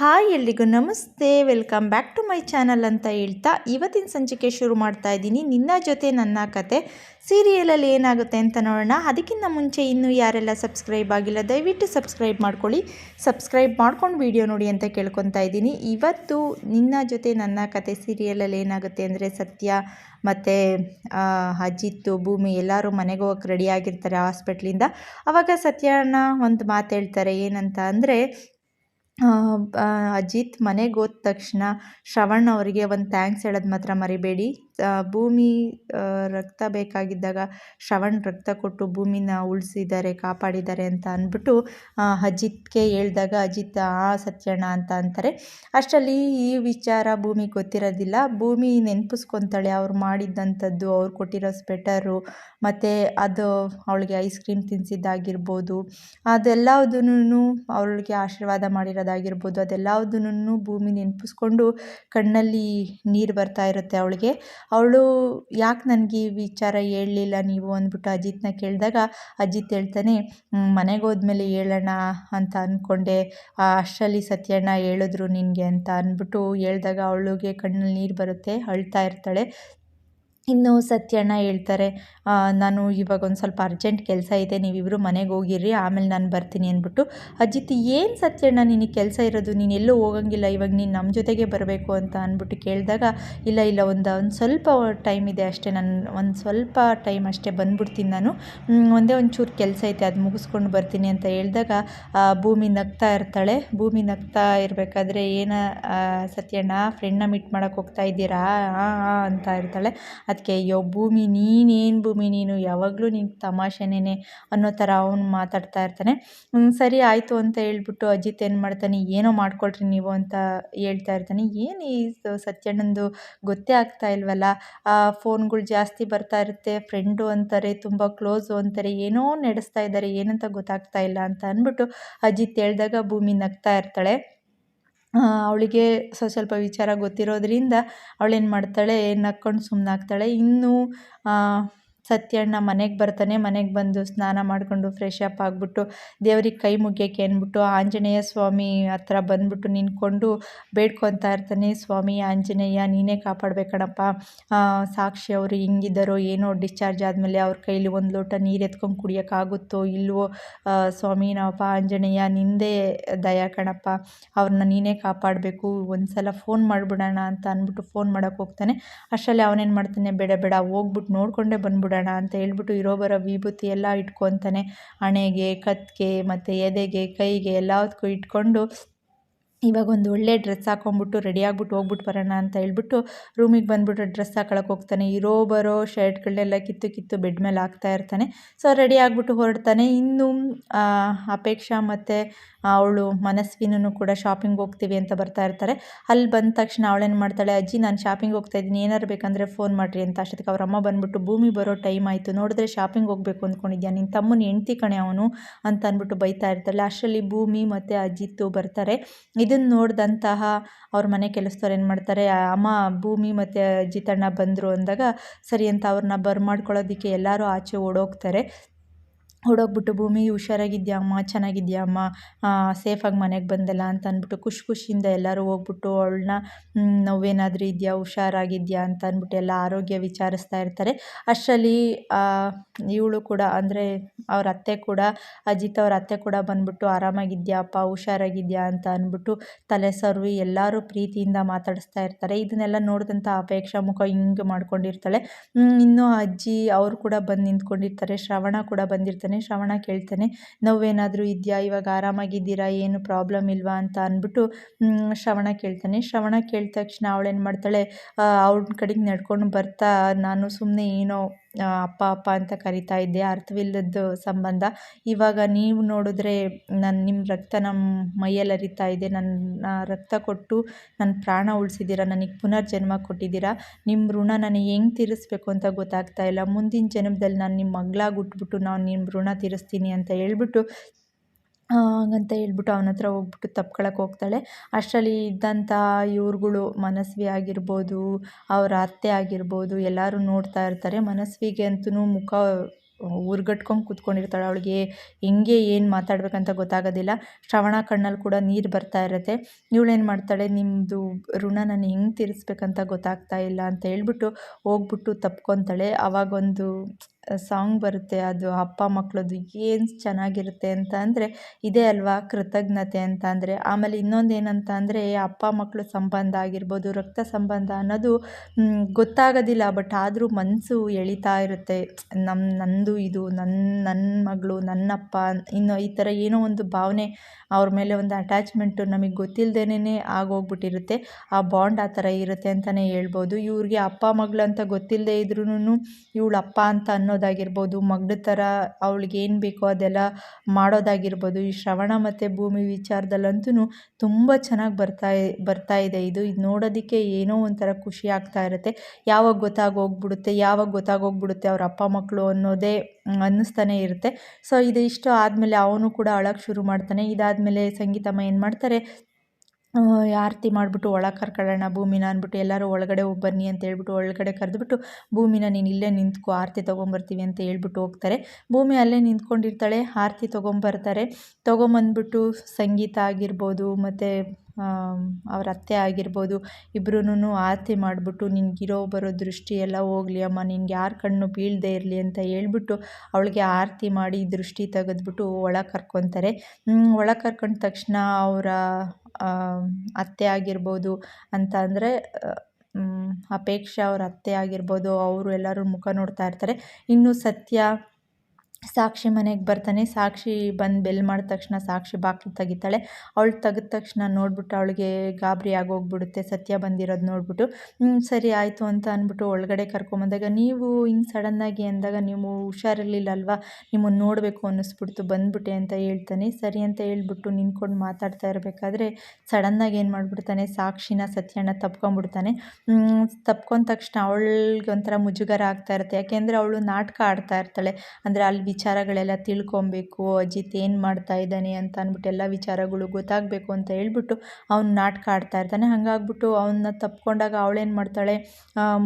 Hi, ಎಲ್ರಿಗೂ ನಮಸ್ತೆ. Welcome back to my channel ಅಂತ ಹೇಳ್ತಾ ಇವತ್ತಿನ ಸಂಚಿಕೆ ಶುರು ಮಾಡ್ತಾ ಇದ್ದೀನಿ. ನಿನ್ನ ಜೊತೆ ನನ್ನ ಕತೆ. ಸೀರಿಯಲಲ್ಲಿ ಏನಾಗುತ್ತೆ ಅಂತ ನೋಡೋಣ. ಅದಕ್ಕಿಂತ ಮುಂಚೆ ಇನ್ನೂ ಯಾರೆಲ್ಲ ಸಬ್ಸ್ಕ್ರೈಬ್ ಆಗಿಲ್ಲ, ದಯವಿಟ್ಟು ಸಬ್ಸ್ಕ್ರೈಬ್ ಮಾಡ್ಕೊಳ್ಳಿ. ಸಬ್ಸ್ಕ್ರೈಬ್ ಮಾಡ್ಕೊಂಡು ವಿಡಿಯೋ ನೋಡಿ ಅಂತ ಕೇಳ್ಕೊತಾ ಇದ್ದೀನಿ. ಇವತ್ತು ನಿನ್ನ ಜೊತೆ ನನ್ನ ಕತೆ ಸೀರಿಯಲಲ್ಲಿ ಏನಾಗುತ್ತೆ ಅಂದರೆ ಸತ್ಯ ಮತ್ತು ಅಜಿತ್ತು ಭೂಮಿ ಎಲ್ಲರೂ ಮನೆಗೆ ಹೋಗಕ್ಕೆ ರೆಡಿ ಆಗಿರ್ತಾರೆ ಹಾಸ್ಪಿಟ್ಲಿಂದ. ಆವಾಗ ಸತ್ಯನ ಒಂದು ಮಾತು ಹೇಳ್ತಾರೆ ಏನಂತ ಅಂದರೆ ಅಜಿತ್ ಮನೆಗೆ ಹೋದ ತಕ್ಷಣ ಶ್ರವಣ್ ಅವರಿಗೆ ಒಂದು ಥ್ಯಾಂಕ್ಸ್ ಹೇಳೋದು ಮಾತ್ರ ಮರಿಬೇಡಿ. ಭೂಮಿ ರಕ್ತ ಬೇಕಾಗಿದ್ದಾಗ ಶ್ರವಣ್ ರಕ್ತ ಕೊಟ್ಟು ಭೂಮಿನ ಉಳಿಸಿದ್ದಾರೆ ಕಾಪಾಡಿದ್ದಾರೆ ಅಂತ ಅಂದ್ಬಿಟ್ಟು ಅಜಿತ್ಗೆ ಹೇಳಿದಾಗ, ಅಜಿತ್, ಆ, ಸತ್ಯಣ್ಣ ಅಂತ ಅಂತಾರೆ. ಅಷ್ಟರಲ್ಲಿ ಈ ವಿಚಾರ ಭೂಮಿ ಗೊತ್ತಿರೋದಿಲ್ಲ. ಭೂಮಿ ನೆನಪಿಸ್ಕೊತಾಳೆ. ಅವ್ರು ಮಾಡಿದ್ದಂಥದ್ದು, ಅವ್ರು ಕೊಟ್ಟಿರೋ ಸ್ವೆಟರು, ಮತ್ತು ಅದು ಅವಳಿಗೆ ಐಸ್ ಕ್ರೀಮ್ ತಿನ್ನಿಸಿದ್ದಾಗಿರ್ಬೋದು ಅದೆಲ್ಲದನ್ನು ಅವಳಿಗೆ ಆಶೀರ್ವಾದ ಮಾಡಿರೋದಾಗಿರ್ಬೋದು. ಅದೆಲ್ಲದನ್ನು ಭೂಮಿ ನೆನಪಿಸ್ಕೊಂಡು ಕಣ್ಣಲ್ಲಿ ನೀರು ಬರ್ತಾ ಇರುತ್ತೆ ಅವಳಿಗೆ. ಅವಳು ಯಾಕೆ ನನಗೆ ಈ ವಿಚಾರ ಹೇಳಲಿಲ್ಲ ನೀವು ಅಂದ್ಬಿಟ್ಟು ಅಜಿತ್ನ ಕೇಳಿದಾಗ, ಅಜಿತ್ ಹೇಳ್ತಾನೆ ಮನೆಗೆ ಹೋದ್ಮೇಲೆ ಹೇಳೋಣ ಅಂತ ಅಂದ್ಕೊಂಡೆ ಅಷ್ಟರಲ್ಲಿ ಸತ್ಯಣ್ಣ ಹೇಳಿದ್ರು ನಿನಗೆ ಅಂತ ಅಂದ್ಬಿಟ್ಟು ಹೇಳಿದಾಗ ಅವಳಿಗೆ ಕಣ್ಣಲ್ಲಿ ನೀರು ಬರುತ್ತೆ, ಅಳ್ತಾ ಇರ್ತಾಳೆ. ಇನ್ನು ಸತ್ಯಣ್ಣ ಹೇಳ್ತಾರೆ ನಾನು ಇವಾಗ ಒಂದು ಸ್ವಲ್ಪ ಅರ್ಜೆಂಟ್ ಕೆಲಸ ಇದೆ ನೀವಿಬ್ಬರು ಮನೆಗೆ ಹೋಗಿರ್ರಿ, ಆಮೇಲೆ ನಾನು ಬರ್ತೀನಿ ಅಂದ್ಬಿಟ್ಟು, ಅಜಿತ್, ಏನು ಸತ್ಯಣ್ಣ ನಿನಗೆ ಕೆಲಸ ಇರೋದು? ನೀನು ಎಲ್ಲೂ ಹೋಗಂಗಿಲ್ಲ, ಇವಾಗ ನೀನು ನಮ್ಮ ಜೊತೆಗೆ ಬರಬೇಕು ಅಂತ ಅಂದ್ಬಿಟ್ಟು ಕೇಳಿದಾಗ, ಇಲ್ಲ ಇಲ್ಲ, ಒಂದು ಒಂದು ಸ್ವಲ್ಪ ಟೈಮ್ ಇದೆ ಅಷ್ಟೇ, ನಾನು ಒಂದು ಸ್ವಲ್ಪ ಟೈಮ್ ಅಷ್ಟೇ ಬಂದ್ಬಿಡ್ತೀನಿ ನಾನು. ಒಂದೇ ಒಂಚೂರು ಕೆಲಸ ಐತೆ, ಅದು ಮುಗಿಸ್ಕೊಂಡು ಬರ್ತೀನಿ ಅಂತ ಹೇಳಿದಾಗ ಭೂಮಿ ನಗ್ತಾ ಇರ್ತಾಳೆ. ಭೂಮಿ ನಗ್ತಾ ಇರಬೇಕಾದ್ರೆ ಏನ ಸತ್ಯಣ್ಣ ಫ್ರೆಂಡ್ನ ಮೀಟ್ ಮಾಡೋಕ್ಕೆ ಹೋಗ್ತಾ ಇದ್ದೀರಾ? ಅಂತ ಇರ್ತಾಳೆ. ಅದಕ್ಕೆ ಅಯ್ಯೋ ಭೂಮಿ ನೀನೇನು ಭೂಮಿ ನೀನು ಯಾವಾಗಲೂ ನೀನು ತಮಾಷೆನೇ ಅನ್ನೋ ಥರ ಅವನು ಮಾತಾಡ್ತಾ ಇರ್ತಾನೆ. ಸರಿ ಆಯಿತು ಅಂತ ಹೇಳ್ಬಿಟ್ಟು ಅಜಿತ್ ಏನು ಮಾಡ್ತಾನೆ, ಏನೋ ಮಾಡ್ಕೊಳ್ರಿ ನೀವು ಅಂತ ಹೇಳ್ತಾ ಇರ್ತಾನೆ. ಏನು ಈ ಸತ್ಯಣ್ಣಂದು ಗೊತ್ತೇ ಆಗ್ತಾ ಇಲ್ವಲ್ಲ? ಫೋನ್ಗಳು ಜಾಸ್ತಿ ಬರ್ತಾ ಇರುತ್ತೆ, ಫ್ರೆಂಡು ಅಂತಾರೆ, ತುಂಬ ಕ್ಲೋಸು ಅಂತಾರೆ, ಏನೋ ನಡೆಸ್ತಾ ಇದ್ದಾರೆ, ಏನಂತ ಗೊತ್ತಾಗ್ತಾ ಇಲ್ಲ ಅಂತ ಅಂದ್ಬಿಟ್ಟು ಅಜಿತ್ ಹೇಳಿದಾಗ ಭೂಮಿ ನಗ್ತಾ ಇರ್ತಾಳೆ. ಅವಳಿಗೆ ಸ್ವಲ್ಪ ವಿಚಾರ ಗೊತ್ತಿರೋದರಿಂದ ಅವಳೇನು ಮಾಡ್ತಾಳೆ ನಕ್ಕೊಂಡು ಸುಮ್ಮನಾಗ್ತಾಳೆ ಇನ್ನು ಸತ್ಯಣ್ಣ ಮನೆಗೆ ಬರ್ತಾನೆ, ಮನೆಗೆ ಬಂದು ಸ್ನಾನ ಮಾಡಿಕೊಂಡು ಫ್ರೆಶ್ ಅಪ್ ಆಗಿಬಿಟ್ಟು ದೇವ್ರಿಗೆ ಕೈ ಮುಗಿಯೋಕ್ಕೆ ಅಂದ್ಬಿಟ್ಟು ಆಂಜನೇಯ ಸ್ವಾಮಿ ಹತ್ರ ಬಂದ್ಬಿಟ್ಟು ನಿಂತ್ಕೊಂಡು ಬೇಡ್ಕೊತಾ ಇರ್ತಾನೆ, ಸ್ವಾಮಿ, ಆಂಜನೇಯ, ನೀನೇ ಕಾಪಾಡಬೇಕಣಪ್ಪ. ಸಾಕ್ಷಿ ಅವರು ಹಿಂಗಿದ್ದಾರೋ, ಏನೋ ಡಿಸ್ಚಾರ್ಜ್ ಆದಮೇಲೆ ಅವ್ರ ಕೈಲಿ ಒಂದು ಲೋಟ ನೀರು ಎತ್ಕೊಂಡು ಕುಡಿಯೋಕ್ಕಾಗುತ್ತೋ ಇಲ್ವೋ ಸ್ವಾಮಿ, ನಾವಪ್ಪ ಆಂಜನೇಯ, ನಿಂದೇ ದಯ ಕಣಪ್ಪ. ಅವ್ರನ್ನ ನೀನೇ ಕಾಪಾಡಬೇಕು. ಒಂದು ಸಲ ಫೋನ್ ಮಾಡಿಬಿಡೋಣ ಅಂತ ಅಂದ್ಬಿಟ್ಟು ಫೋನ್ ಮಾಡೋಕ್ಕೆ ಹೋಗ್ತಾನೆ. ಅಷ್ಟರಲ್ಲಿ ಅವನೇನು ಮಾಡ್ತಾನೆ, ಬೇಡ ಬೇಡ ಹೋಗ್ಬಿಟ್ಟು ನೋಡಿಕೊಂಡೇ ಬಂದ್ಬಿಡೋಣ. ಅಂತ ಹೇಳ್ಬಿಟ್ಟು ಇರೋ ಬರೋ ವಿಭೂತಿ ಎಲ್ಲ ಇಟ್ಕೊತಾನೆ. ಹಣೆಗೆ ಕತ್ತಿಗೆ ಮತ್ತು ಎದೆಗೆ ಕೈಗೆ ಎಲ್ಲದಕ್ಕೂ ಇಟ್ಕೊಂಡು ಇವಾಗ ಒಂದು ಒಳ್ಳೆ ಡ್ರೆಸ್ ಹಾಕೊಂಡ್ಬಿಟ್ಟು, ರೆಡಿ ಆಗ್ಬಿಟ್ಟು ಹೋಗ್ಬಿಟ್ಟು ಬರೋಣ ಅಂತ ಹೇಳ್ಬಿಟ್ಟು ರೂಮಿಗೆ ಬಂದುಬಿಟ್ಟು ಡ್ರೆಸ್ ಹಾಕೊಳಕ್ಕೆ ಹೋಗ್ತಾನೆ. ಇರೋ ಬರೋ ಶರ್ಟ್ಗಳನ್ನೆಲ್ಲ ಕಿತ್ತು ಕಿತ್ತು ಬೆಡ್ ಮೇಲೆ ಹಾಕ್ತಾ ಇರ್ತಾನೆ. ಸೊ ರೆಡಿ ಆಗಿಬಿಟ್ಟು ಹೊರಡ್ತಾನೆ. ಇನ್ನೂ ಅಪೇಕ್ಷಾ ಮತ್ತು ಅವಳು ಮನಸ್ವಿನೂ ಕೂಡ ಶಾಪಿಂಗ್ ಹೋಗ್ತೀವಿ ಅಂತ ಬರ್ತಾ ಇರ್ತಾರೆ. ಅಲ್ಲಿ ಬಂದ ತಕ್ಷಣ ಅವಳೇನು ಮಾಡ್ತಾಳೆ, ಅಜ್ಜಿ, ನಾನು ಶಾಪಿಂಗ್ ಹೋಗ್ತಾ ಇದ್ದೀನಿ. ಏನಾರು ಬೇಕಂದರೆ ಫೋನ್ ಮಾಡಿರಿ ಅಂತ. ಅಷ್ಟೊತ್ತಿಗೆ ಅವ್ರ ಅಮ್ಮ ಬಂದ್ಬಿಟ್ಟು, ಭೂಮಿ ಬರೋ ಟೈಮ್ ಆಯಿತು. ನೋಡಿದ್ರೆ ಶಾಪಿಂಗ್ ಹೋಗಬೇಕು ಅಂದ್ಕೊಂಡಿದ್ಯಾ? ನಿನ್ನ ತಮ್ಮನ ಹೆಂಡ್ತಿ ಕಣೆ ಅವನು? ಅಂತ ಅಂದ್ಬಿಟ್ಟು ಬೈತಾ ಇರ್ತಾಳೆ. ಅಷ್ಟರಲ್ಲಿ ಭೂಮಿ ಮತ್ತು ಅಜ್ಜಿತ್ತು ಬರ್ತಾರೆ. ಇದನ್ನು ನೋಡಿದಂತಹ ಅವ್ರ ಮನೆ ಕೆಲಸದವ್ರು ಏನು ಮಾಡ್ತಾರೆ ಅಮ್ಮ ಭೂಮಿ ಮತ್ತು ಜಿತಣ್ಣ ಬಂದರು ಅಂದಾಗ, ಸರಿ ಅಂತ ಅವ್ರನ್ನ ಬರ್ಮಾಡ್ಕೊಳ್ಳೋದಕ್ಕೆ ಎಲ್ಲರೂ ಆಚೆ ಓಡೋಗ್ತಾರೆ. ಓಡೋಗ್ಬಿಟ್ಟು ಭೂಮಿ ಹುಷಾರಾಗಿದ್ಯಾ ಅಮ್ಮ? ಚೆನ್ನಾಗಿದ್ಯಾ ಅಮ್ಮ? ಸೇಫಾಗಿ ಮನೆಗೆ ಬಂದಲ್ಲ? ಅಂತ ಅಂದ್ಬಿಟ್ಟು ಖುಷಿ ಖುಷಿಯಿಂದ ಎಲ್ಲರೂ ಹೋಗ್ಬಿಟ್ಟು ಅವಳನ್ನ ನೋವೇನಾದರೂ ಇದೆಯಾ? ಹುಷಾರಾಗಿದ್ಯಾ? ಅಂತ ಅಂದ್ಬಿಟ್ಟು ಎಲ್ಲ ಆರೋಗ್ಯ ವಿಚಾರಿಸ್ತಾ ಇರ್ತಾರೆ. ಅಷ್ಟರಲ್ಲಿ ಇವಳು ಕೂಡ ಅಂದರೆ ಅವ್ರ ಅತ್ತೆ ಕೂಡ, ಅಜಿತ್ ಅವ್ರ ಅತ್ತೆ ಕೂಡ ಬಂದ್ಬಿಟ್ಟು ಆರಾಮಾಗಿದ್ಯಾ ಅಪ್ಪ ಹುಷಾರಾಗಿದ್ಯಾ? ಅಂತ ಅಂದ್ಬಿಟ್ಟು ತಲೆ ಸರ್ವಿ ಎಲ್ಲರೂ ಪ್ರೀತಿಯಿಂದ ಮಾತಾಡಿಸ್ತಾ ಇರ್ತಾರೆ. ಇದನ್ನೆಲ್ಲ ನೋಡಿದಂಥ ಅಪೇಕ್ಷಾ ಮುಖ ಹಿಂಗೆ ಮಾಡ್ಕೊಂಡಿರ್ತಾಳೆ. ಇನ್ನು ಅಜ್ಜಿ ಅವರು ಕೂಡ ಬಂದು ನಿಂತ್ಕೊಂಡಿರ್ತಾರೆ. ಶ್ರವಣ ಕೂಡ ಬಂದಿರ್ತಾನೆ. ಶ್ರವಣ ಕೇಳ್ತಾನೆ, ನೋವೇನಾದರೂ ಇದೆಯಾ? ಇವಾಗ ಆರಾಮಾಗಿದ್ದೀರಾ? ಏನು ಪ್ರಾಬ್ಲಮ್ ಇಲ್ವಾ? ಅಂತ ಅಂದ್ಬಿಟ್ಟು ಶ್ರವಣ ಕೇಳ್ತಾನೆ. ಶ್ರವಣ ಕೇಳಿದ ತಕ್ಷಣ ಅವಳೇನು ಮಾಡ್ತಾಳೆ ಅವ್ಳ ಕಡೆಗೆ ನಡ್ಕೊಂಡು ಬರ್ತಾ, ನಾನು ಸುಮ್ಮನೆ ಏನೋ ಅಪ್ಪ ಅಪ್ಪ ಅಂತ ಕರಿತಾ ಇದ್ದೆ. ಅರ್ಥವಿಲ್ಲದ ಸಂಬಂಧ. ಇವಾಗ ನೀವು ನೋಡಿದ್ರೆ ನನ್ನ ನಿಮ್ಮ ರಕ್ತ ನಮ್ಮ ಮೈಯಲ್ಲಿ ಹರಿತಾ ಇದೆ. ನನ್ನ ರಕ್ತ ಕೊಟ್ಟು ನನ್ನ ಪ್ರಾಣ ಉಳಿಸಿದ್ದೀರ? ನನಗೆ ಪುನರ್ಜನ್ಮ ಕೊಟ್ಟಿದ್ದೀರಾ? ನಿಮ್ಮ ಋಣ ನನಗೆ ಹೆಂಗೆ ತೀರಿಸ್ಬೇಕು ಅಂತ ಗೊತ್ತಾಗ್ತಾ ಇಲ್ಲ. ಮುಂದಿನ ಜನ್ಮದಲ್ಲಿ ನಾನು ನಿಮ್ಮ ಮಗಳಾಗಿ ಹುಟ್ಬಿಟ್ಟು ನಾನು ನಿಮ್ಮ ಋಣ ತೀರಿಸ್ತೀನಿ ಅಂತ ಹೇಳ್ಬಿಟ್ಟು ಹಂಗಂತ ಹೇಳ್ಬಿಟ್ಟು ಅವನ ಹತ್ರ ಹೋಗ್ಬಿಟ್ಟು ತಪ್ಕೊಳಕ್ಕೆ ಹೋಗ್ತಾಳೆ. ಅಷ್ಟರಲ್ಲಿ ಇದ್ದಂಥ ಇವ್ರುಗಳು ಮನಸ್ವಿ ಆಗಿರ್ಬೋದು, ಅವರ ಅತ್ತೆ ಆಗಿರ್ಬೋದು, ಎಲ್ಲರೂ ನೋಡ್ತಾ ಇರ್ತಾರೆ. ಮನಸ್ವಿಗೆ ಅಂತೂ ಮುಖ ಉರ್ಗಟ್ಕೊಂಡು ಕೂತ್ಕೊಂಡಿರ್ತಾಳೆ. ಅವಳಿಗೆ ಹೆಂಗೆ ಏನು ಮಾತಾಡಬೇಕಂತ ಗೊತ್ತಾಗೋದಿಲ್ಲ. ಶ್ರವಣ ಕಣ್ಣಲ್ಲಿ ಕೂಡ ನೀರು ಬರ್ತಾ ಇರುತ್ತೆ. ಇವಳೇನು ಮಾಡ್ತಾಳೆ ನಿಮ್ಮದು ಋಣ ನಾನು ಹೆಂಗೆ ತೀರಿಸ್ಬೇಕಂತ ಗೊತ್ತಾಗ್ತಾ ಇಲ್ಲ ಅಂತ ಹೇಳ್ಬಿಟ್ಟು ಹೋಗ್ಬಿಟ್ಟು ತಪ್ಕೊತಾಳೆ. ಆವಾಗೊಂದು ಸಾಂಗ್ ಬರುತ್ತೆ, ಅದು ಅಪ್ಪ ಮಕ್ಕಳದ್ದು ಏನು ಚೆನ್ನಾಗಿರುತ್ತೆ ಅಂತ ಅಂದರೆ ಇದೇ ಅಲ್ವಾ ಕೃತಜ್ಞತೆ ಅಂತ ಅಂದರೆ. ಆಮೇಲೆ ಇನ್ನೊಂದು ಏನಂತ ಅಂದರೆ ಅಪ್ಪ ಮಕ್ಕಳು ಸಂಬಂಧ ಆಗಿರ್ಬೋದು, ರಕ್ತ ಸಂಬಂಧ ಅನ್ನೋದು ಗೊತ್ತಾಗೋದಿಲ್ಲ, ಬಟ್ ಆದರೂ ಮನಸ್ಸು ಎಳಿತಾ ಇರುತ್ತೆ. ನಮ್ಮ ನಂದು ಇದು ನನ್ನ ನನ್ನ ಮಗಳು, ನನ್ನಪ್ಪ, ಇನ್ನು ಈ ಥರ ಏನೋ ಒಂದು ಭಾವನೆ ಅವ್ರ ಮೇಲೆ ಒಂದು ಅಟ್ಯಾಚ್ಮೆಂಟು ನಮಗೆ ಗೊತ್ತಿಲ್ಲದೇನೆ ಆಗೋಗ್ಬಿಟ್ಟಿರುತ್ತೆ. ಆ ಬಾಂಡ್ ಆ ಥರ ಇರುತ್ತೆ ಅಂತಲೇ ಹೇಳ್ಬೋದು. ಇವ್ರಿಗೆ ಅಪ್ಪ ಮಗಳು ಅಂತ ಗೊತ್ತಿಲ್ಲದೆ ಇದ್ರೂ ಇವಳು ಅಂತ ಅನ್ನೋದಾಗಿರ್ಬೋದು ಮಗ್ಳ ಥರ ಅವಳಿಗೆ ಏನು ಬೇಕೋ ಅದೆಲ್ಲ ಮಾಡೋದಾಗಿರ್ಬೋದು. ಈ ಶ್ರವಣ ಮತ್ತು ಭೂಮಿ ವಿಚಾರದಲ್ಲಂತೂ ತುಂಬ ಚೆನ್ನಾಗಿ ಬರ್ತಾ ಬರ್ತಾ ಇದೆ ಇದು. ಇದು ನೋಡೋದಕ್ಕೆ ಏನೋ ಒಂಥರ ಖುಷಿ ಆಗ್ತಾ ಇರುತ್ತೆ. ಯಾವಾಗ ಗೊತ್ತಾಗೋಗ್ಬಿಡುತ್ತೆ ಯಾವಾಗ ಗೊತ್ತಾಗೋಗ್ಬಿಡುತ್ತೆ ಅವ್ರ ಅಪ್ಪ ಮಕ್ಕಳು ಅನ್ನೋದೇ ಅನ್ನಿಸ್ತಾನೆ ಇರುತ್ತೆ. ಸೊ, ಇದು ಇಷ್ಟು ಆದಮೇಲೆ ಅವನು ಕೂಡ ಅಳಕ್ಕೆ ಶುರು ಮಾಡ್ತಾನೆ. ಇದಾದಮೇಲೆ ಸಂಗೀತಮ್ಮ ಏನು ಮಾಡ್ತಾರೆ ಆರತಿ ಮಾಡಿಬಿಟ್ಟು ಒಳಗೆ ಕರ್ಕೊಳ್ಳೋಣ, ಭೂಮಿನ ಅಂದ್ಬಿಟ್ಟು ಎಲ್ಲರೂ ಒಳಗಡೆ ಹೋಗಿ ಬನ್ನಿ ಅಂತ ಹೇಳ್ಬಿಟ್ಟು ಒಳಗಡೆ ಕರೆದ್ಬಿಟ್ಟು ಭೂಮಿನ ನೀನು ಇಲ್ಲೇ ನಿಂತ್ಕೊ, ಆರತಿ ತೊಗೊಂಬರ್ತೀವಿ ಅಂತ ಹೇಳ್ಬಿಟ್ಟು ಹೋಗ್ತಾರೆ. ಭೂಮಿ ಅಲ್ಲೇ ನಿಂತ್ಕೊಂಡಿರ್ತಾಳೆ, ಆರತಿ ತೊಗೊಂಬರ್ತಾರೆ. ತೊಗೊಂಬಂದ್ಬಿಟ್ಟು ಸಂಗೀತ ಆಗಿರ್ಬೋದು, ಮತ್ತು ಅವ್ರ ಅತ್ತೆ ಆಗಿರ್ಬೋದು ಇಬ್ರೂ ಆರತಿ ಮಾಡಿಬಿಟ್ಟು, ನಿನಗಿರೋ ಬರೋ ದೃಷ್ಟಿ ಎಲ್ಲ ಹೋಗಲಿ ಅಮ್ಮ, ನಿನ್ಗೆ ಯಾರ ಕಣ್ಣು ಬೀಳದೆ ಇರಲಿ ಅಂತ ಹೇಳ್ಬಿಟ್ಟು, ಅವಳಿಗೆ ಆರತಿ ಮಾಡಿ ದೃಷ್ಟಿ ತೆಗೆದ್ಬಿಟ್ಟು ಒಳ ಕರ್ಕೊತಾರೆ. ಒಳ ಕರ್ಕೊಂಡ ತಕ್ಷಣ ಅವರ ಅತ್ತೆ ಆಗಿರ್ಬೋದು ಅಂತ ಅಂದರೆ ಅಪೇಕ್ಷಾ ಅವ್ರ ಅತ್ತೆ ಆಗಿರ್ಬೋದು, ಅವರು ಎಲ್ಲರೂ ಮುಖ ನೋಡ್ತಾ ಇರ್ತಾರೆ. ಇನ್ನು ಸತ್ಯ ಸಾಕ್ಷಿ ಮನೆಗೆ ಬರ್ತಾನೆ. ಸಾಕ್ಷಿ ಬಂದು ಬೆಲ್ ಮಾಡಿದ ತಕ್ಷಣ ಸಾಕ್ಷಿ ಬಾಗಿಲು ತೆಗಿತಾಳೆ. ಅವಳು ತೆಗೆದ ತಕ್ಷಣ ನೋಡ್ಬಿಟ್ಟು ಅವಳಿಗೆ ಗಾಬರಿ ಆಗೋಗ್ಬಿಡುತ್ತೆ. ಸತ್ಯ ಬಂದಿರೋದು ನೋಡ್ಬಿಟ್ಟು. ಸರಿ ಆಯಿತು ಅಂತ ಅಂದ್ಬಿಟ್ಟು ಒಳಗಡೆ ಕರ್ಕೊಂಬಂದಾಗ, ನೀವು ಹಿಂಗೆ ಸಡನ್ನಾಗಿ ಅಂದಾಗ ನೀವು ಹುಷಾರಿರ್ಲಿಲ್ಲ ಅಲ್ವಾ ನಿಮ್ಮನ್ನು ನೋಡಬೇಕು ಅನ್ನಿಸ್ಬಿಡ್ತು. ಬಂದ್ಬಿಟ್ಟೆ ಅಂತ ಹೇಳ್ತಾನೆ. ಸರಿ ಅಂತ ಹೇಳ್ಬಿಟ್ಟು ನಿಂತ್ಕೊಂಡು ಮಾತಾಡ್ತಾ ಇರಬೇಕಾದ್ರೆ ಸಡನ್ನಾಗಿ ಏನು ಮಾಡಿಬಿಡ್ತಾನೆ? ಸಾಕ್ಷಿನ, ಸತ್ಯನ ತಪ್ಕೊಂಡ್ಬಿಡ್ತಾನೆ ತಪ್ಕೊಂಡ ತಕ್ಷಣ ಅವಳಿಗೆ ಒಂಥರ ಮುಜುಗರ ಆಗ್ತಾ ಇರುತ್ತೆ. ಯಾಕೆಂದರೆ ಅವಳು ನಾಟಕ ಆಡ್ತಾ ಇರ್ತಾಳೆ. ಅಂದರೆ ಅಲ್ಲಿ ವಿಚಾರಗಳೆಲ್ಲ ತಿಳ್ಕೊಬೇಕು, ಅಜಿತ್ ಏನು ಮಾಡ್ತಾ ಇದ್ದಾನೆ ಅಂತ ಅಂದ್ಬಿಟ್ಟು ಎಲ್ಲ ವಿಚಾರಗಳು ಗೊತ್ತಾಗಬೇಕು ಅಂತ ಹೇಳ್ಬಿಟ್ಟು ಅವ್ನು ನಾಟಕ ಆಡ್ತಾ ಇರ್ತಾನೆ. ಹಾಗಾಗ್ಬಿಟ್ಟು ಅವನ್ನ ತಪ್ಕೊಂಡಾಗ ಅವಳೇನು ಮಾಡ್ತಾಳೆ?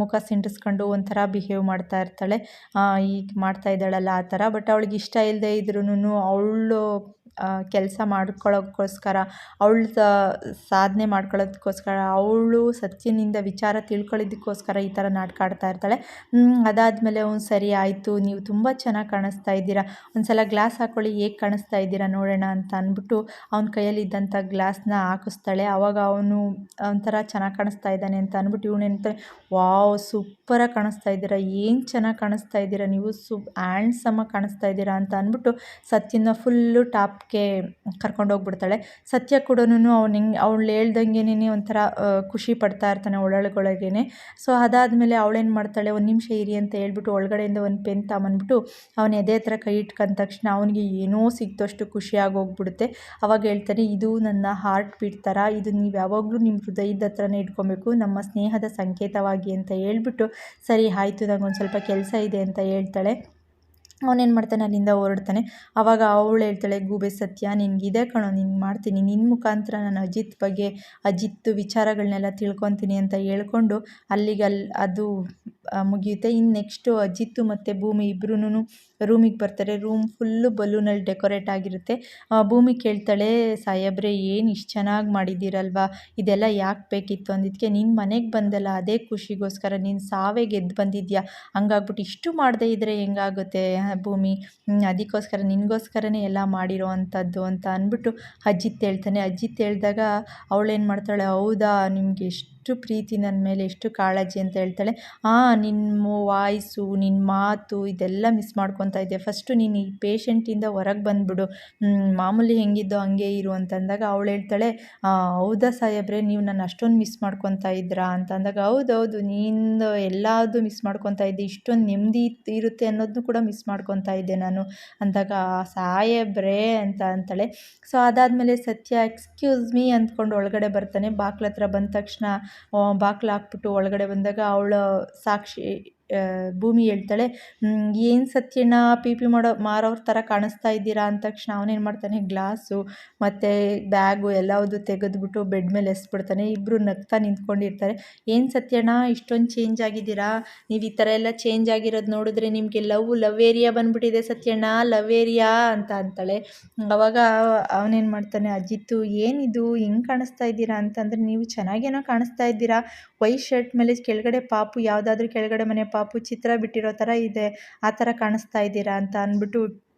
ಮುಖ ಸಿಂಟಿಸ್ಕೊಂಡು ಒಂಥರ ಬಿಹೇವ್ ಮಾಡ್ತಾ ಇರ್ತಾಳೆ. ಈಗ ಮಾಡ್ತಾ ಇದ್ದಾಳಲ್ಲ ಆ ಥರ. ಬಟ್ ಅವಳಿಗೆ ಇಷ್ಟ ಇಲ್ಲದೆ ಇದ್ರೂ ಅವಳು ಕೆಲಸ ಮಾಡ್ಕೊಳ್ಳೋಕ್ಕೋಸ್ಕರ ಅವಳು ಸಾಧನೆ ಮಾಡ್ಕೊಳ್ಳೋದಕ್ಕೋಸ್ಕರ ಅವಳು ಸಚಿನಿಂದ ವಿಚಾರ ತಿಳ್ಕೊಳ್ಳೋದಕ್ಕೋಸ್ಕರ ಈ ಥರ ನಾಟಕ ಆಡ್ತಾ ಇರ್ತಾಳೆ. ಅದಾದಮೇಲೆ ಅವ್ನು ಸರಿ ಆಯಿತು, ನೀವು ತುಂಬ ಚೆನ್ನಾಗಿ ಕಾಣಿಸ್ತಾ ಇದ್ದೀರಾ ಒಂದು ಸಲ ಗ್ಲಾಸ್ ಹಾಕ್ಕೊಳ್ಳಿ ಹೇಗೆ ಕಾಣಿಸ್ತಾ ಇದ್ದೀರಾ ನೋಡೋಣ ಅಂತ ಅಂದ್ಬಿಟ್ಟು ಅವ್ನ ಕೈಯಲ್ಲಿದ್ದಂಥ ಗ್ಲಾಸ್ನ ಹಾಕಿಸ್ತಾಳೆ. ಆವಾಗ ಅವನು ಒಂಥರ ಚೆನ್ನಾಗಿ ಕಾಣಿಸ್ತಾ ಇದ್ದಾನೆ ಅಂತ ಅಂದ್ಬಿಟ್ಟು ಇವನು ವಾವ್, ಸೂಪರಾಗಿ ಕಾಣಿಸ್ತಾ ಇದ್ದೀರಾ, ಏನು ಚೆನ್ನಾಗಿ ಕಾಣಿಸ್ತಾ ಇದ್ದೀರಾ, ನೀವು ಸು ಹ್ಯಾಂಡ್ಸಮ್ಮಾಗಿ ಕಾಣಿಸ್ತಾ ಇದ್ದೀರಾ ಅಂತ ಅಂದ್ಬಿಟ್ಟು ಸತ್ತಿನ ಫುಲ್ಲು ಟಾಪ್ ಗೆ ಕರ್ಕೊಂಡು ಹೋಗ್ಬಿಡ್ತಾಳೆ. ಸತ್ಯ ಕೂಡ ಅವ್ನು ಹಿಂಗೆ, ಅವಳು ಹೇಳ್ದಂಗೆನೇ ಒಂಥರ ಖುಷಿ ಪಡ್ತಾ ಇರ್ತಾನೆ ಒಳಗೊಳಗೇನೆ ಸೊ ಅದಾದಮೇಲೆ ಅವಳೇನು ಮಾಡ್ತಾಳೆ, ಒಂದು ನಿಮಿಷ ಇರಿ ಅಂತ ಹೇಳ್ಬಿಟ್ಟು ಒಳಗಡೆಯಿಂದ ಒಂದು ಪೆನ್ ತಗೊಂಬಂದ್ಬಿಟ್ಟು ಅವನ ಎದೆ ಹತ್ರ ಕೈ ಇಟ್ಕೊಂಡ ತಕ್ಷಣ ಅವನಿಗೆ ಏನೋ ಸಿಕ್ತಷ್ಟು ಖುಷಿಯಾಗಿ ಹೋಗ್ಬಿಡುತ್ತೆ. ಅವಾಗ ಹೇಳ್ತಾನೆ, ಇದು ನನ್ನ ಹಾರ್ಟ್ ಬೀಟ್ ಥರ ಇದು ನೀವು ಯಾವಾಗಲೂ ನಿಮ್ಮ ಹೃದಯದ ಹತ್ರನೇ ಇಟ್ಕೊಬೇಕು. ನಮ್ಮ ಸ್ನೇಹದ ಸಂಕೇತವಾಗಿ ಅಂತ ಹೇಳ್ಬಿಟ್ಟು, ಸರಿ ಆಯಿತು ಒಂದು ಸ್ವಲ್ಪ ಕೆಲಸ ಇದೆ ಅಂತ ಹೇಳ್ತಾಳೆ. ಅವನೇನು ಮಾಡ್ತಾನೆ, ಅಲ್ಲಿಂದ ಹೊರಡ್ತಾನೆ. ಆವಾಗ ಅವಳು ಹೇಳ್ತಾಳೆ, ಗೂಬೆ ಸತ್ಯ ನಿನಗಿದೆ ಕಣೋ, ನಿನ್ಗೆ ಮಾಡ್ತೀನಿ. ನಿನ್ನ ಮುಖಾಂತರ ನಾನು ಅಜಿತ್ ಬಗ್ಗೆ, ಅಜಿತ್ ವಿಚಾರಗಳನ್ನೆಲ್ಲ ತಿಳ್ಕೊತೀನಿ ಅಂತ ಹೇಳ್ಕೊಂಡು ಅಲ್ಲಿಗೆ ಅಲ್ಲಿ ಅದು ಮುಗಿಯುತ್ತೆ. ಇನ್ನು ನೆಕ್ಸ್ಟು ಅಜಿತ್ತು ಮತ್ತು ಭೂಮಿ ಇಬ್ಬರೂ ರೂಮಿಗೆ ಬರ್ತಾರೆ. ರೂಮ್ ಫುಲ್ಲು ಬಲೂನಲ್ಲಿ ಡೆಕೋರೇಟ್ ಆಗಿರುತ್ತೆ. ಭೂಮಿ ಕೇಳ್ತಾಳೆ, ಸಾಹೇಬ್ರೆ, ಏನು ಇಷ್ಟು ಚೆನ್ನಾಗಿ ಮಾಡಿದ್ದೀರಲ್ವಾ? ಇದೆಲ್ಲ ಯಾಕೆ ಬೇಕಿತ್ತು? ಅಂದಿದ್ದಕ್ಕೆ ನಿನ್ನ ಮನೆಗೆ ಬಂದಲ್ಲ, ಅದೇ ಖುಷಿಗೋಸ್ಕರ ನೀನು ಸಾವೇ ಗೆದ್ದು ಬಂದಿದ್ಯಾ? ಹಂಗಾಗ್ಬಿಟ್ಟು ಇಷ್ಟು ಮಾಡದೇ ಇದ್ದರೆ ಹೆಂಗಾಗುತ್ತೆ ಭೂಮಿ? ಅದಕ್ಕೋಸ್ಕರ, ನಿನಗೋಸ್ಕರನೇ ಎಲ್ಲ ಮಾಡಿರೋ ಅಂಥದ್ದು ಅಂತ ಅಂದ್ಬಿಟ್ಟು ಅಜ್ಜಿತ್ ಹೇಳ್ತಾನೆ. ಅಜ್ಜಿತ್ ಹೇಳಿದಾಗ, ಅವಳೇನು ಮಾಡ್ತಾಳೆ? ಹೌದಾ, ನಿಮ್ಗೆ ಎಷ್ಟು ಪ್ರೀತಿ ನನ್ನ ಮೇಲೆ, ಎಷ್ಟು ಕಾಳಜಿ ಅಂತ ಹೇಳ್ತಾಳೆ. ಹಾಂ ನಿನ್ನ ವಾಯ್ಸು ನಿನ್ನ ಮಾತು ಇದೆಲ್ಲ ಮಿಸ್ ಮಾಡ್ಕೊತಾ ಇದ್ದೆ ಫಸ್ಟು ನೀನು ಈ ಪೇಷಂಟಿಂದ ಹೊರಗೆ ಬಂದುಬಿಡು. ಮಾಮೂಲಿ ಹೆಂಗಿದ್ದೋ ಹಂಗೆ ಇರು ಅಂತಂದಾಗ ಅವಳು ಹೇಳ್ತಾಳೆ ಹೌದಾ ಸಾಹೇಬ್ರೆ, ನೀವು ನನ್ನ ಅಷ್ಟೊಂದು ಮಿಸ್ ಮಾಡ್ಕೊತಾ ಅಂತ ಅಂದಾಗ ಹೌದೌದು ನಿಂದು ಎಲ್ಲದು ಮಿಸ್ ಮಾಡ್ಕೊತಾ ಇದ್ದೆ, ಇಷ್ಟೊಂದು ನೆಮ್ಮದಿ ಇರುತ್ತೆ ಅನ್ನೋದನ್ನು ಕೂಡ ಮಿಸ್ ಮಾಡ್ಕೊತಾ ಇದ್ದೆ ನಾನು. ಅಂದಾಗ ಸಾಹೇಬ್ರೆ, ಅಂತ ಅಂತಾಳೆ. ಸೊ ಅದಾದಮೇಲೆ ಸತ್ಯ, ಎಕ್ಸ್ಕ್ಯೂಸ್ ಮೀ, ಅಂದ್ಕೊಂಡು ಒಳಗಡೆ ಬರ್ತಾನೆ. ಬಾಕ್ಲ ಹತ್ರ ಬಂದ ತಕ್ಷಣ ಬಾಕ್ಲು ಹಾಕ್ಬಿಟ್ಟು ಒಳಗಡೆ ಬಂದಾಗ ಅವಳು ಸಾಕ್ಷಿ ಭೂಮಿ ಹೇಳ್ತಾಳೆ ಏನು ಸತ್ಯಣ್ಣ ಪಿ ಪಿ ಮಾಡೋ, ಮಾರೋರ ಥರ ಕಾಣಿಸ್ತಾ ಇದ್ದೀರಾ? ಅಂದ ತಕ್ಷಣ ಅವನೇನು ಮಾಡ್ತಾನೆ, ಗ್ಲಾಸು, ಮತ್ತು ಬ್ಯಾಗು ಎಲ್ಲವುದು ತೆಗೆದ್ಬಿಟ್ಟು ಬೆಡ್ ಮೇಲೆ ಎಸ್ಬಿಡ್ತಾನೆ ಇಬ್ಬರು ನಗ್ತಾ ನಿಂತ್ಕೊಂಡಿರ್ತಾರೆ. ಏನು ಸತ್ಯಣ್ಣ, ಇಷ್ಟೊಂದು ಚೇಂಜ್ ಆಗಿದ್ದೀರಾ? ನೀವು ಈ ಥರ ಎಲ್ಲ ಚೇಂಜ್ ಆಗಿರೋದು ನೋಡಿದ್ರೆ ನಿಮಗೆ ಲವ್ ಲವ್ ಏರಿಯಾ ಬಂದ್ಬಿಟ್ಟಿದೆ ಸತ್ಯಣ್ಣ, ಲವ್ ಏರಿಯಾ? ಅಂತ ಅಂತಾಳೆ. ಅವಾಗ ಅವನೇನು ಮಾಡ್ತಾನೆ, ಅಜಿತ್ತು, ಏನಿದು? ಹೆಂಗೆ ಕಾಣಿಸ್ತಾ ಇದ್ದೀರಾ? ಅಂತಂದರೆ, ನೀವು ಚೆನ್ನಾಗೇನೋ ಕಾಣಿಸ್ತಾ ಇದ್ದೀರಾ? ವೈಟ್ ಶರ್ಟ್ ಮೇಲೆ ಕೆಳಗಡೆ ಪಾಪು, ಯಾವುದಾದ್ರೂ ಕೆಳಗಡೆ ಮನೆ ಪಾಪು ಚಿತ್ರ ಬಿಟ್ಟಿರೋ ಥರ ಇದೆ ಆ ಥರ ಕಾಣಿಸ್ತಾ ಇದ್ದೀರಾ ಅಂತ ಅಂದ್ಬಿಟ್ಟು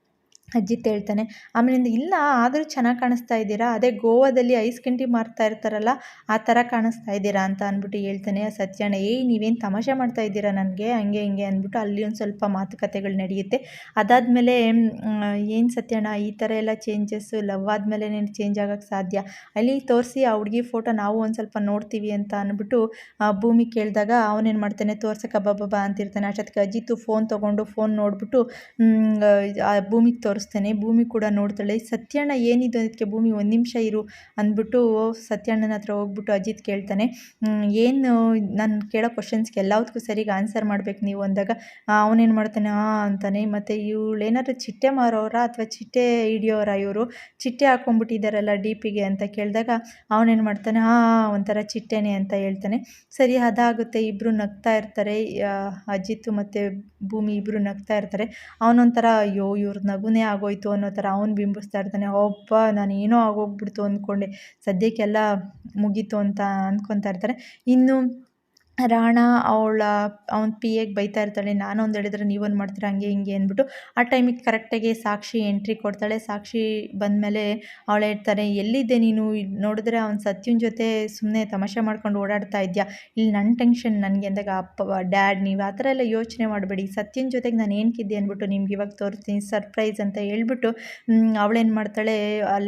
ಅಜ್ಜಿತ್ ಹೇಳ್ತಾನೆ, ಆಮೇಲಿಂದ ಇಲ್ಲ, ಆದರೂ ಚೆನ್ನಾಗಿ ಕಾಣಿಸ್ತಾ ಇದ್ದೀರಾ? ಅದೇ ಗೋವಾದಲ್ಲಿ ಐಸ್ ಕಂಟಿ ಮಾರ್ತಾ ಇರ್ತಾರಲ್ಲ, ಆ ಥರ ಕಾಣಿಸ್ತಾ ಇದ್ದೀರಾ ಅಂತ ಅಂದ್ಬಿಟ್ಟು ಹೇಳ್ತಾನೆ ಸತ್ಯಣ್ಣ ಏಯ್, ನೀವೇನು ತಮಾಷೆ ಮಾಡ್ತಾ ಇದ್ದೀರಾ ನನಗೆ? ಹಂಗೆ, ಹಿಂಗೆ ಅಂದ್ಬಿಟ್ಟು ಅಲ್ಲಿ ಒಂದು ಸ್ವಲ್ಪ ಮಾತುಕತೆಗಳು ನಡೆಯುತ್ತೆ. ಅದಾದಮೇಲೆ ಏನು ಸತ್ಯಣ್ಣ ಈ ಥರ ಎಲ್ಲ ಚೇಂಜಸ್ಸು ಲವ್ ಆದಮೇಲೆ ನೀನು ಚೇಂಜ್ ಆಗೋಕ್ಕೆ ಸಾಧ್ಯ? ಅಲ್ಲಿ ತೋರಿಸಿ ಆ ಹುಡುಗಿ ಫೋಟೋ ನಾವು ಒಂದು ಸ್ವಲ್ಪ ನೋಡ್ತೀವಿ ಅಂತ ಅಂದ್ಬಿಟ್ಟು ಭೂಮಿ ಕೇಳಿದಾಗ ಅವನೇನು ಮಾಡ್ತಾನೆ ತೋರ್ಸಕ್ಕೆ ಬಬ್ಬ ಅಂತಿರ್ತಾನೆ. ಅಷ್ಟೊತ್ತಿಗೆ ಅಜಿತ್ತು ಫೋನ್ ತೊಗೊಂಡು ಫೋನ್ ನೋಡಿಬಿಟ್ಟು ಆ, ಭೂಮಿಗೆ ತೋರಿಸ್ತಾನೆ. ಭೂಮಿ ಕೂಡ ನೋಡ್ತಾಳೆ. ಸತ್ಯಣ್ಣ ಏನಿದು ಅದಕ್ಕೆ? ಭೂಮಿ ಒಂದು ನಿಮಿಷ ಇರು ಅಂದ್ಬಿಟ್ಟು ಸತ್ಯಣ್ಣನ ಹತ್ರ ಹೋಗ್ಬಿಟ್ಟು ಅಜಿತ್ ಕೇಳ್ತಾನೆ. ಏನು, ನಾನು ಕೇಳೋ ಕ್ವಶನ್ಸ್ಗೆ ಎಲ್ಲದಕ್ಕೂ ಸರಿಗೆ ಆನ್ಸರ್ ಮಾಡ್ಬೇಕು ನೀವು ಅಂದಾಗ ಅವನೇನು ಮಾಡ್ತಾನೆ? ಆ, ಅಂತಾನೆ. ಮತ್ತು ಇವಳು ಏನಾದರೂ ಚಿಟ್ಟೆ ಮಾರೋರ ಅಥವಾ ಚಿಟ್ಟೆ ಹಿಡಿಯೋರ ಇವರು? ಚಿಟ್ಟೆ ಹಾಕೊಂಡ್ಬಿಟ್ಟಿದ್ದಾರಲ್ಲ ಡೀಪಿಗೆ ಅಂತ ಕೇಳಿದಾಗ, ಅವನೇನು ಮಾಡ್ತಾನೆ? ಆ ಒಂಥರ ಚಿಟ್ಟೆನೆ ಅಂತ ಹೇಳ್ತಾನೆ. ಸರಿ, ಅದಾಗುತ್ತೆ. ಇಬ್ಬರು ನಗ್ತಾ ಇರ್ತಾರೆ. ಅಜಿತ್ ಮತ್ತು ಭೂಮಿ ಇಬ್ಬರು ನಗ್ತಾ ಇರ್ತಾರೆ. ಅವನೊಂಥರ, ಅಯ್ಯೋ, ಇವ್ರ ನಗುನೇ ಆಗೋಯ್ತು ಅನ್ನೋ ಥರ ಅವ್ನು ಬಿಂಬಿಸ್ತಾ ಇರ್ತಾನೆ. ಅಪ್ಪ ನಾನು ಏನೋ ಆಗೋಗ್ಬಿಡ್ತು ಅಂದ್ಕೊಂಡೆ. ಸದ್ಯಕ್ಕೆಲ್ಲ ಮುಗೀತು ಅಂತ ಅಂದ್ಕೊತಾ ಇರ್ತಾರೆ. ಇನ್ನು ರಾಣ ಅವಳ, ಅವ್ನ ಪಿ ಎಗೆ ಬೈತಾ ಇರ್ತಾಳೆ, ನಾನು ಒಂದು ಹೇಳಿದ್ರೆ ನೀವೊಂದು ಮಾಡ್ತೀರಾ? ಹಂಗೆ, ಹಿಂಗೆ ಅಂದ್ಬಿಟ್ಟು ಆ ಟೈಮಿಗೆ ಕರೆಕ್ಟಾಗಿ ಸಾಕ್ಷಿ ಎಂಟ್ರಿ ಕೊಡ್ತಾಳೆ. ಸಾಕ್ಷಿ ಬಂದಮೇಲೆ ಅವಳು ಹೇಳ್ತಾರೆ ಎಲ್ಲಿದ್ದೆ ನೀನು? ನೋಡಿದ್ರೆ ಅವ್ನು ಸತ್ಯನ ಜೊತೆ ಸುಮ್ಮನೆ ತಮಾಷೆ ಮಾಡ್ಕೊಂಡು ಓಡಾಡ್ತಾ ಇದ್ಯಾ? ಇಲ್ಲಿ ನನ್ನ ಟೆನ್ಷನ್ ನನಗೆ ಅಂದಾಗ, ಅಪ್ಪ ಡ್ಯಾಡ್ ನೀವು ಆ ಥರ ಎಲ್ಲ ಯೋಚನೆ ಮಾಡಬೇಡಿ. ಸತ್ಯನ ಜೊತೆಗೆ ನಾನು ಏನಕ್ಕಿದ್ದೆ ಅಂದ್ಬಿಟ್ಟು ನಿಮ್ಗೆ ಇವಾಗ ತೋರಿಸ್ತೀನಿ ಸರ್ಪ್ರೈಸ್ ಅಂತ ಹೇಳ್ಬಿಟ್ಟು ಅವಳೇನು ಮಾಡ್ತಾಳೆ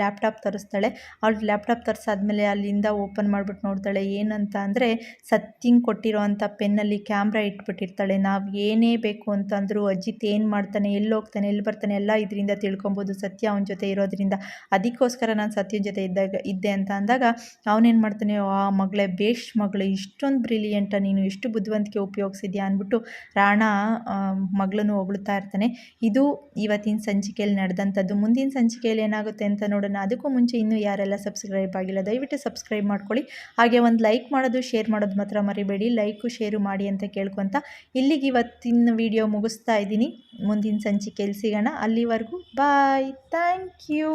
ಲ್ಯಾಪ್ಟಾಪ್ ತರಿಸ್ತಾಳೆ. ಅವಳು ಲ್ಯಾಪ್ಟಾಪ್ ತರಿಸಾದ್ಮೇಲೆ ಅಲ್ಲಿಂದ ಓಪನ್ ಮಾಡಿಬಿಟ್ಟು ನೋಡ್ತಾಳೆ, ಏನಂತ ಅಂದರೆ ಸತ್ಯಂಗೆ ಅಂಥ ಪೆನ್ನಲ್ಲಿ ಕ್ಯಾಮ್ರಾ ಇಟ್ಬಿಟ್ಟಿರ್ತಾಳೆ, ನಾವು ಏನೇ ಬೇಕು ಅಂತಂದರೂ ಅಜಿತ್ ಏನು ಮಾಡ್ತಾನೆ ಎಲ್ಲಿ ಹೋಗ್ತಾನೆ ಎಲ್ಲಿ ಬರ್ತಾನೆ ಎಲ್ಲ ಇದರಿಂದ ತಿಳ್ಕೊಬೋದು. ಸತ್ಯ ಅವನ ಜೊತೆ ಇರೋದ್ರಿಂದ. ಅದಕ್ಕೋಸ್ಕರ ನಾನು ಸತ್ಯನ ಜೊತೆ ಇದ್ದಾಗ, ಇದ್ದೆ ಅಂತ ಅಂದಾಗ ಅವನೇನು ಮಾಡ್ತಾನೆ, ಆ ಮಗಳೇ, ಬೇಷ್ ಮಗಳು, ಇಷ್ಟೊಂದು ಬ್ರಿಲಿಯಂಟ ನೀನು ಎಷ್ಟು ಬುದ್ಧಿವಂತಿಕೆ ಉಪಯೋಗಿಸಿದ್ಯಾ? ಅಂದ್ಬಿಟ್ಟು ರಾಣ ಮಗಳನ್ನು ಹೊಗಳ್ತಾ ಇರ್ತಾನೆ. ಇದು ಇವತ್ತಿನ ಸಂಚಿಕೆಯಲ್ಲಿ ನಡೆದಂಥದ್ದು. ಮುಂದಿನ ಸಂಚಿಕೆಯಲ್ಲಿ ಏನಾಗುತ್ತೆ ಅಂತ ನೋಡೋಣ. ಅದಕ್ಕೂ ಮುಂಚೆ ಇನ್ನೂ ಯಾರೆಲ್ಲ ಸಬ್ಸ್ಕ್ರೈಬ್ ಆಗಿಲ್ಲ, ದಯವಿಟ್ಟು ಸಬ್ಸ್ಕ್ರೈಬ್ ಮಾಡ್ಕೊಳ್ಳಿ. ಹಾಗೆ ಒಂದು ಲೈಕ್ ಮಾಡೋದು ಶೇರ್ ಮಾಡೋದು ಮಾತ್ರ ಮರಿಬೇಡಿ. ಲೈಕು, ಶೇರು ಮಾಡಿ ಅಂತ ಕೇಳ್ಕೊತ ಇಲ್ಲಿಗೆ ಇವತ್ತಿನ ವಿಡಿಯೋ ಮುಗಿಸ್ತಾ ಇದ್ದೀನಿ. ಮುಂದಿನ ಸಂಚಿಕೆಯಲ್ಲಿ ಸಿಗೋಣ. ಅಲ್ಲಿವರೆಗೂ ಬಾಯ್ ಥ್ಯಾಂಕ್ ಯು